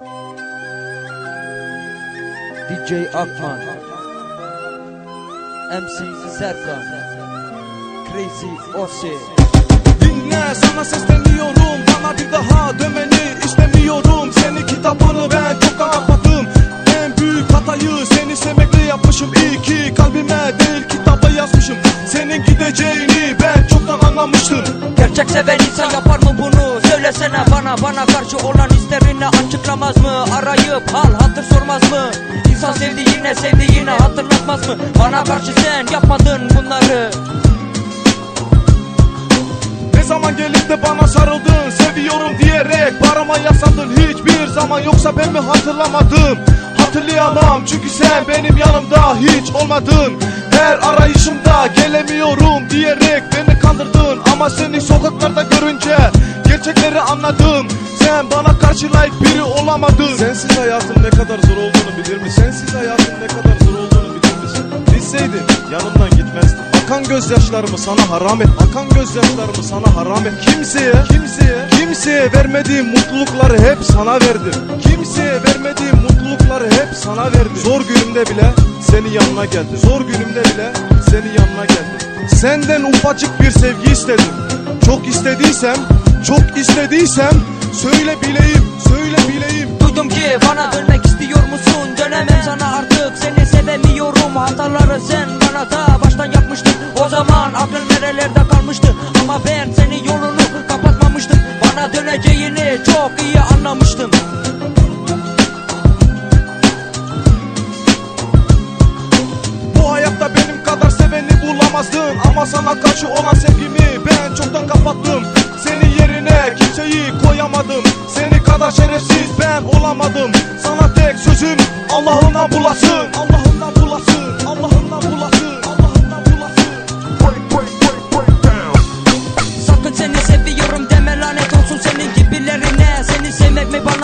DJ Akman MC Serkan. Crazy Ose Dinle sana sesleniyorum. Bana bir daha dönmeni istemiyorum. Seni kitabını ben çoktan kapattım En büyük hatayı seni sevmekle yapmışım. İyi ki kalbime değil kitaba yazmışım. Senin gideceğini ben çoktan anlamıştım. Gerçek seven insan yapar mı hislerini açıklamaz mı? Arayıp hal hatır sormaz mı? İnsan sevdiğine sevdiğine hatırlatmaz mı? Bana karşı sen yapmadın bunları. Ne zaman gelip de bana sarıldın? Seviyorum diyerek parama yaslandın Hiçbir zaman yoksa ben mi hatırlamadım? Hatırlayamam çünkü sen benim yanımda hiç olmadın. Her arayışımda gelemiyorum diyerek beni kandırdın. Ama seni sokaklarda görünce gerçekleri anladım. Sen bana karşı layık biri olamadın Sensiz hayatın ne kadar zor olduğunu bilir misin? Sensiz hayatın ne kadar zor olduğunu bilir misin? Bilseydin yanımdan gitmezdin Akan gözyaşlarımı sana haram et. Akan gözyaşlarımı sana haram et. Kimseye, kimseye, kimseye vermediğim mutlulukları hep sana verdim. Kimseye vermediğim mutlulukları hep sana verdim. Zor günümde bile senin yanına geldim. Zor günümde bile senin yanına geldim. Senden ufacık bir sevgi istedim. Çok istediysem, çok istediysem Söyle bileyim, söyle bileyim. Duydum ki bana dönmek istiyor musun? Dönemem sana artık seni sevemiyorum. Hataları sen bana da baştan yapmıştın. O zaman aklın nerelerde kalmıştı? Ama ben senin yolunu kapatmamıştım. Bana döneceğini çok iyi anlamıştım. Hayatta benim kadar seveni bulamazdın Ama sana karşı olan sevgimi ben çoktan kapattım şerefsiz ben olamadım. Sana tek sözüm Allah'ından bulasın Allah'ından bulasın Allah'ından bulasın Allah'ından bulasın break, break, break, break down. Sakın seni seviyorum deme lanet olsun senin gibilerine. Seni sevmek mi bana